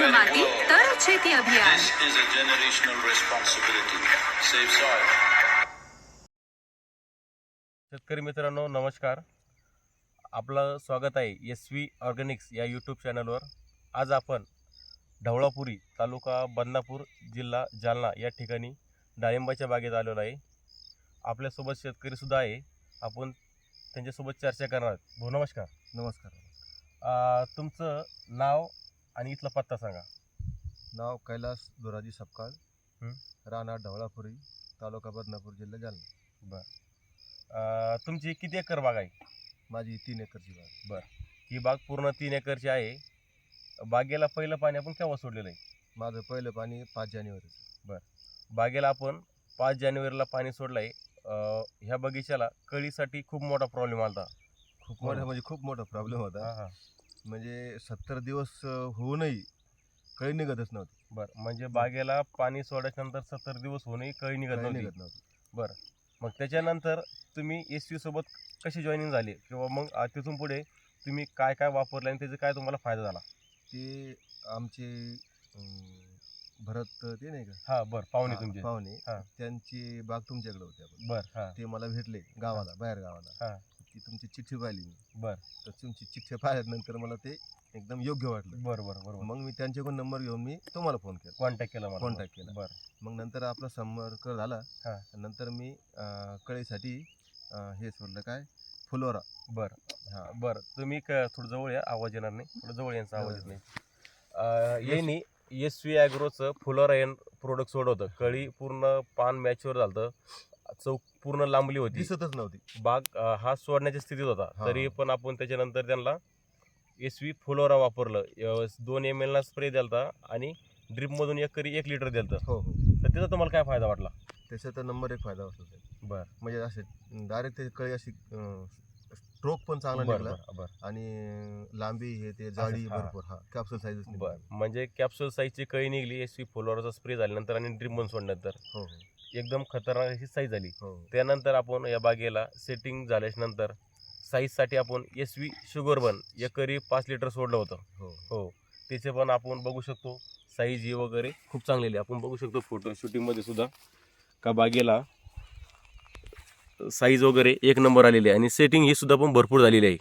शुद्ध माती तरच शेती अभियान. This is a generational responsibility. Save soil. शेतकरी मित्रांनो नमस्कार. आपलं स्वागत आहे एस व्ही ऑर्गॅनिक्स या यूट्यूब चॅनलवर आज आपण ढवळापुरी तालुका बदनापूर जिल्हा जालना या ठिकाणी डाळिंबाच्या बागेत आलेलो आहे. आपल्यासोबत शेतकरीसुद्धा आहे. आपण त्यांच्यासोबत चर्चा करणार आहोत. भाऊ नमस्कार. नमस्कार. अं, तुमचं नाव आणि इथला पत्ता सांगा. नाव कैलास दोराजी सपकाळ. हं. राणा ढवळापुरी तालुका बदनापूर जिल्हा जालना. अं, तुमची किती एकर बाग आहे? माझी तीन एकरची बाग. ही बाग पूर्ण तीन एकरची आहे. बागेला पहिलं पाणी आपण केव्हा सोडलेलं आहे? माझं पहिलं पाणी पाच जानेवारी बागेला आपण पाच जानेवारीला पाणी सोडलं आहे ह्या बगीच्याला कळीसाठी खूप मोठा प्रॉब्लेम आला खूप मोठा म्हणजे खूप मोठा प्रॉब्लेम होता. हां. म्हणजे सत्तर दिवस होऊनही कळी निघतच नव्हती. बरं म्हणजे बागेला पाणी सोडल्यानंतर सत्तर दिवस होऊनही कळी निघत कळी नव्हती. निघत नव्हती. मग त्याच्यानंतर तुम्ही एस सी सोबत कशी जॉईनिंग झाली? किंवा मग तिथून पुढे तुम्ही काय काय वापरलं आणि त्याचा काय तुम्हाला फायदा झाला? ते आमचे अं, भरत ते नाही का? हां बरं पाहुणे हा, तुमचे. पाहुणे. हा. त्यांची बाग तुमच्याकडे होती. आपण बरं हां. ते मला भेटले गावाला बाहेर हा. गावाला ती तुमची चिठ्ठी पाहिली मी. बरं. तर तुमची चिठ्ठी पाहिल्यानंतर मला ते एकदम योग्य वाटलं. बरं बरं बरोबर मग मी त्यांच्याकडून नंबर घेऊन मी तुम्हाला फोन केला. कॉन्टॅक्ट केला मला. Contact केला. बरं. मग नंतर आपला संपर्क झाला. हा. नंतर मी अं, कळीसाठी अं, हे सोडलं काय? फुलोरा. बरं. हा. बरं. तुम्ही क- थोडं जवळ या. आवाज येणार नाही. थोडं जवळ यांचा आवाज येत. नाही. यांनी एस व्ही ॲग्रोचं फुलोरायन प्रोडक्ट सोडवतं. कळी पूर्ण पान मॅच्युअर झालं चौक पूर्ण लांबली होती. दिसतच नव्हती. बाग अं, हा सोडण्याच्या स्थितीत होता. हा. तरी पण आपण त्याच्यानंतर त्यांना एस व्ही फुलोरा वापरलं. अं, दोन एम एलला स्प्रे दिलता आणि ड्रिपमधून एक करी एक लिटर दिलतं. हो हो. तर त्याचा तुम्हाला काय फायदा वाटला? त्याचा तर नंबर एक फायदा होतो. बरं. म्हणजे असे डायरेक्ट त्याची कळी अशी स्ट्रोक पण चांगला बरं निघाला. बरं बरं. आणि लांबी हे ते जाडी हा. भरपूर हा. कॅप्सूल साईजच बरं. म्हणजे कॅप्सूल साईजची कळी निघली एस व्ही फुलोराचा स्प्रे झाल्यानंतर आणि ड्रिपमधून सोडल्यानंतर. हो हो. एकदम खतरनाक अशी साईज झाली. हो. त्यानंतर आपण या बागेला सेटिंग झाल्याच्यानंतर साईजसाठी आपण एस व्ही शुगर बन एकरी पाच लिटर सोडलं होतं. हो. हो. त्याचे पण आपण बघू शकतो. साईज ही वगैरे खूप चांगलेली आहे. आपण बघू शकतो फोटो शूटिंगमध्ये सुद्धा. का बागेला साईज वगैरे एक नंबर आलेली आहे. आणि सेटिंग ही सुद्धा पण भरपूर झालेली आहे.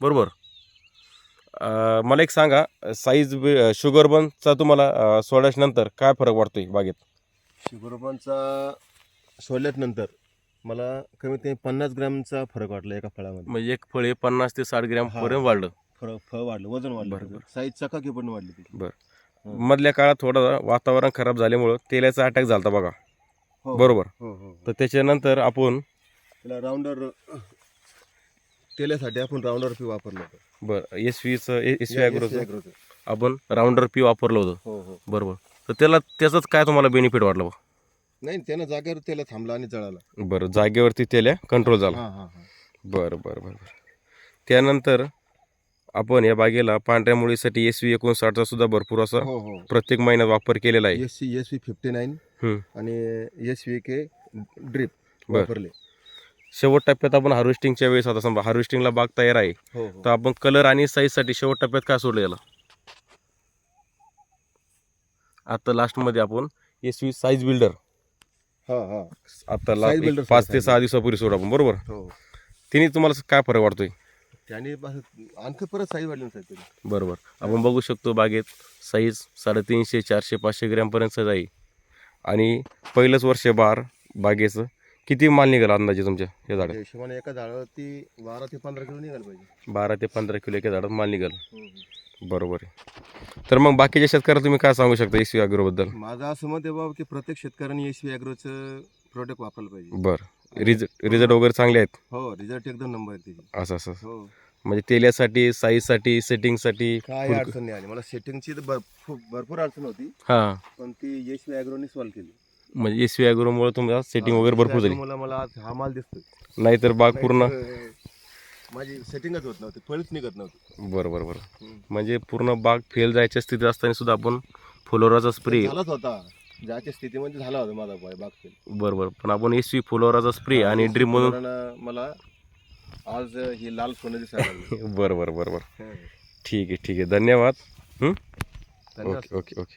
बरोबर? मला एक सांगा साईज शुगर बनचा तुम्हाला अं, सोडल्याच्या नंतर काय फरक वाटतोय बागेत? शुगरबांचा सोडल्यानंतर मला कमीत कमी पन्नास ग्रॅमचा फरक वाटला एका फळामध्ये. म्हणजे एक फळे पन्नास ते साठ ग्रॅम हा. पर्यंत वाढलं. फळ फळ वाढलं वजन बरं, वाढलं. बरं. साईज चकाकी पण वाढली त्याची मधल्या काळात थोडं वातावरण खराब झाल्यामुळं तेलाचा अटॅक झाला बघा. हो. बरोबर? हो हो. तर त्याच्यानंतर आपण त्याला राऊंडर तेलासाठी आपण राऊंडर पी वापरलं होतं. बरं एस व्हीचं एस व्ही ॲग्रोचं. आपण राऊंडर पी वापरलं होतं. हो हो. बरोबर. तर त्याला त्याचाच काय तुम्हाला बेनिफिट वाटलं बा? नाही त्यानं जागेवर त्याला थांबला आणि जळाला. बरं जागेवरती तेल्या कंट्रोल झाला. हा हा हा. बरं बरं बरं बरं. त्यानंतर आपण या बागेला पांढऱ्या मुळीसाठी एस व्ही एकोणसाठचा सुद्धा भरपूर असा हो हो. प्रत्येक महिन्यात वापर केलेला आहे. S C S V fifty nine hmm. आणि एस व्ही के ड्रिप बर. वापरले. शेवट टप्प्यात आपण हार्वेस्टिंगच्या वेळेस आता समजा हार्वेस्टिंगला बाग तयार आहे. हो हो. तर आपण कलर आणि साईजसाठी शेवट टप्प्यात काय सोडलं याला? आता लास्टमध्ये आपण एस व्ही साईज बिल्डर हा हा. आता Size लास्ट builder पाच ते सहा दिवसापूर्वी सोडू आपण बरोबर? हो. तिने तुम्हाला काय फरक वाटतोय? त्याने बस- आणखी परत साईज वाढली ना साहेब त्याची. बरोबर. आपण बघू शकतो बागेत साईज साडेतीनशे चारशे पाचशे ग्रॅमपर्यंत साईज आहे. आणि पहिलंच वर्ष बार बागेचं किती माल निघाला अंदाजे तुमच्या या झाडात? हिशोबाने एका झाडावरती बारा ते पंधरा किलो निघाल पाहिजे. बारा ते पंधरा किलो एका झाडात माल निघाल. हम्म, हम्म. बरोबर आहे. तर मग बाकीच्या शेतकऱ्याला तुम्ही काय सांगू शकता एस अग्रोबद्दल माझं असं मत आहे बाबा की प्रत्येक शेतकऱ्यांनी एस व्ही ॲग्रोचं प्रोडक्ट वापरलं पाहिजे. बरं. रिझल्ट रिझल्ट वगैरे चांगले आहेत? हो रिझल्ट एकदम नंबर आहे त्याची. असं असं हो. म्हणजे तेल्यासाठी साईजसाठी सेटिंगसाठी काय अडचण नाही आली. मला सेटिंगची तर भरपूर भरपूर अडचण होती. हां. पण ती व्ही ॲग्रोने सॉल्व्ह केली. म्हणजे एस व्ही अग्रोमुळे तुम्हाला सेटिंग वगैरे भरपूर झाली. मला मला आज हा माल दिसतोय. नाहीतर बाग पूर्ण माझी सेटिंगच होत नव्हती फळीच निघत नव्हती. बरं बरं बरं. म्हणजे पूर्ण बाग फेल जायच्या स्थितीत असताना सुद्धा आपण फ्लोराचा स्प्रे झालाच होता. ज्याच्या स्थितीमध्ये झाला होता माझा बाय बाग फेल बरं बरं. पण आपण एस व्ही फ्लोराचा स्प्रे आणि ड्रीम फुलांना मला आज ही लाल सोनं दिसायला लागली. बरं बरं बरं बरं. ठीक आहे ठीक आहे. धन्यवाद. Okay okay okay.